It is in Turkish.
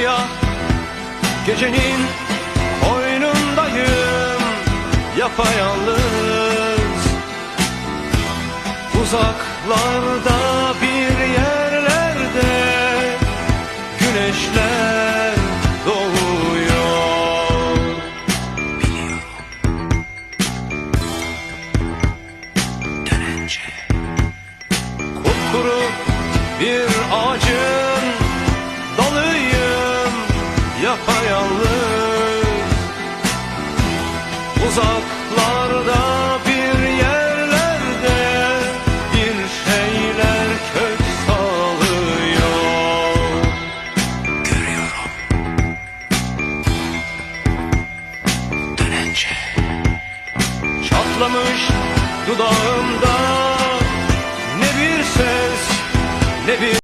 siyah Gecenin koynundayım Yapayalnız. Uzaklarda bir yerlerde Güneşler doğuyor. Kupkuru bir yapayalnız. Uzaklarda bir yerlerde bir şeyler kök salıyor. Görüyorum. Dönence Çatlamış dudağımda ne bir ses ne bir